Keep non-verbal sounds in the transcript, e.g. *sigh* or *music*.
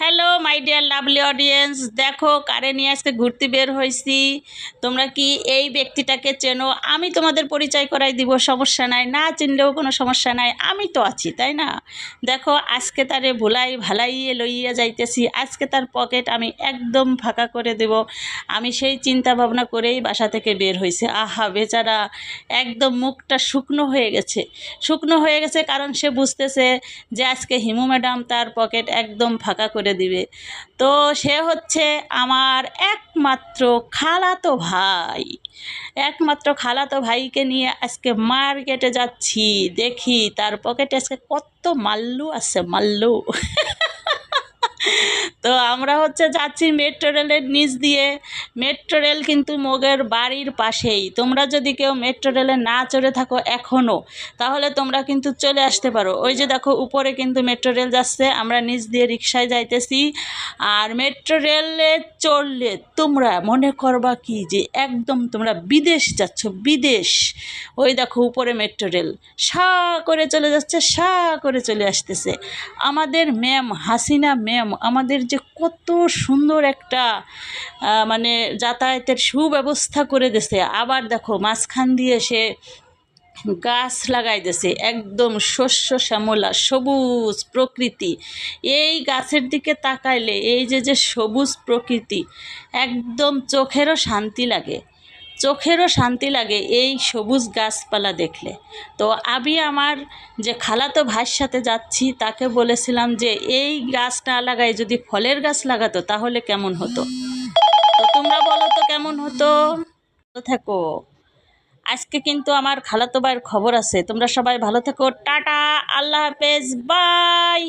Hello my dear lovely audience দেখো, কারে নিয়ে আজকে ঘুরতে বের হয়েছি। তোমরা কি এই ব্যক্তিটাকে চেনো? আমি তোমাদের পরিচয় করাই দিব, সমস্যা নাই। না চিনলেও কোনো সমস্যা নাই। আমি তো আছি, তাই না? দেখো, আজকে তারে ভোলাই ভালাইয়ে লইয়া যাইতেছি। আজকে তার পকেট আমি একদম ফাঁকা করে দেব। আমি সেই চিন্তা ভাবনা করেই বাসা থেকে বের হয়েছে। আহা, বেচারা, একদম মুখটা শুকনো হয়ে গেছে। শুকনো হয়ে গেছে কারণ সে বুঝতেছে যে আজকে হিমু ম্যাডাম তার পকেট একদম ফাঁকা করে দিবে। তো সে হচ্ছে আমার একমাত্র খালাতো ভাই। একমাত্র খালাতো ভাইকে নিয়ে আজকে মার্কেটে যাচ্ছি, দেখি তার পকেটে আজকে কত মাল্লু আছে মাল্লু। *laughs* তো আমরা হচ্ছে যাচ্ছি মেট্রো রেলের নিচ দিয়ে। মেট্রো রেল কিন্তু মোগের বাড়ির পাশেই। তোমরা যদি কেউ মেট্রো রেলে না চড়ে থাকো এখনও তাহলে তোমরা কিন্তু চলে আসতে পারো। ওই যে দেখো, উপরে কিন্তু মেট্রো রেল যাচ্ছে, আমরা নিচ দিয়ে রিক্সায় যাইতেছি। আর মেট্রো রেলে চড়লে তোমরা মনে করবা কি যে একদম তোমরা বিদেশ যাচ্ছ, বিদেশ। ওই দেখো, উপরে মেট্রো রেল সা করে চলে যাচ্ছে, সা করে চলে আসতেছে। আমাদের ম্যাম হাসিনা ম্যাম আমাদের যে কত সুন্দর একটা মানে যাতায়াতের সুব্যবস্থা করে দিছে। আবার দেখো, মাঝখান দিয়ে সে গাছ লাগাই দিছে, একদম শস্য শ্যামলা, সবুজ প্রকৃতি। এই গাছের দিকে তাকাইলে এই যে যে সবুজ প্রকৃতি, একদম চোখেরও শান্তি লাগে। চোখেরও শান্তি লাগে এই সবুজ গাছপালা দেখলে। তো আমি আমার যে খালাতো ভাইয়ের সাথে যাচ্ছি, তাকে বলেছিলাম যে, এই গাছ না লাগাই যদি ফলের গাছ লাগাতো তাহলে কেমন হতো? তো তোমরা বলো তো কেমন হতো? থেকো। আজকে কিন্তু আমার খালাতো ভাইয়ের খবর আছে। তোমরা সবাই ভালো থেকো। টাটা, আল্লাহ হাফেজ, বাই!